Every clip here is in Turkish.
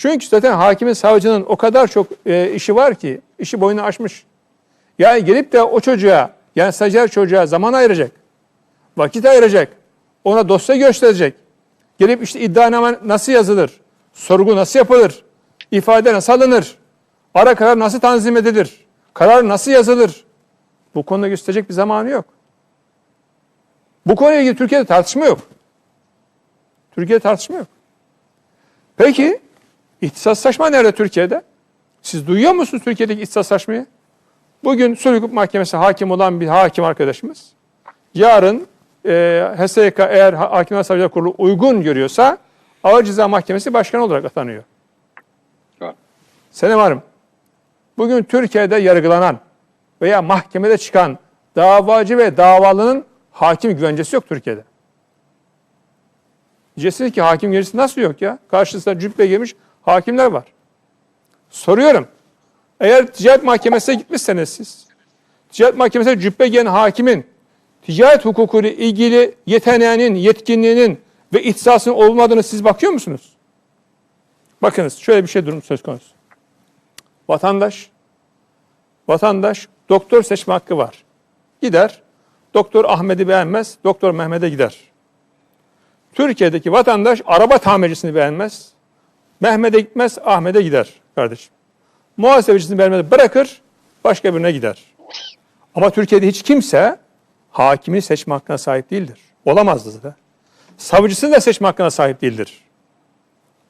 Çünkü zaten hakimin, savcının o kadar çok e, işi var ki, işi boyunu aşmış. Yani gelip de o çocuğa, yani stajyer çocuğa zaman ayıracak, vakit ayıracak, ona dosya gösterecek. Gelip işte iddianame nasıl yazılır, sorgu nasıl yapılır, ifade nasıl alınır, ara karar nasıl tanzim edilir, karar nasıl yazılır. Bu konuda gösterecek bir zamanı yok. Bu konuyla ilgili Türkiye'de tartışma yok. Türkiye'de tartışma yok. Peki ihtisaslaşma nerede Türkiye'de? Siz duyuyor musunuz Türkiye'deki ihtisaslaşmayı? Bugün Sulh Hukuk Mahkemesi hakim olan bir hakim arkadaşımız yarın e, HSYK eğer Ha- Hakimler Savcılar Kurulu uygun görüyorsa Ağır Ceza Mahkemesi Başkanı olarak atanıyor. Senem Hanım, bugün Türkiye'de yargılanan veya mahkemede çıkan davacı ve davalının hakim güvencesi yok Türkiye'de. Diyeceksiniz ki hakim güvencesi nasıl yok ya? Karşısında cübbe giymiş hakimler var. Soruyorum. Eğer ticaret mahkemesine gitmişseniz siz, ticaret mahkemesine cübbe giyen hakimin ticaret hukukuyla ilgili yeteneğinin, yetkinliğinin ve ihtisasının olmadığını siz bakıyor musunuz? Bakınız şöyle bir şey durum söz konusu. Vatandaş, vatandaş doktor seçme hakkı var. Gider, doktor Ahmet'i beğenmez, doktor Mehmet'e gider. Türkiye'deki vatandaş araba tamircisini beğenmez, Mehmet'e gitmez, Ahmet'e gider kardeşim. Muhasebecisini beğenmez, bırakır, başka birine gider. Ama Türkiye'de hiç kimse hakimi seçme hakkına sahip değildir. Olamazdı da. Savcısını da seçme hakkına sahip değildir.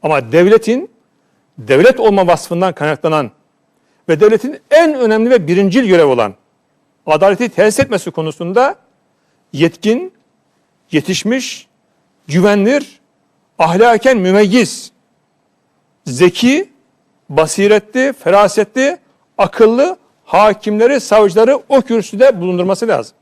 Ama devletin devlet olma vasfından kaynaklanan ve devletin en önemli ve birincil görev olan adaleti tesis etmesi konusunda yetkin, yetişmiş, güvenilir, ahlaken mümeyyiz, zeki, basiretli, ferasetli, akıllı hakimleri, savcıları o kürsüde bulundurması lazım.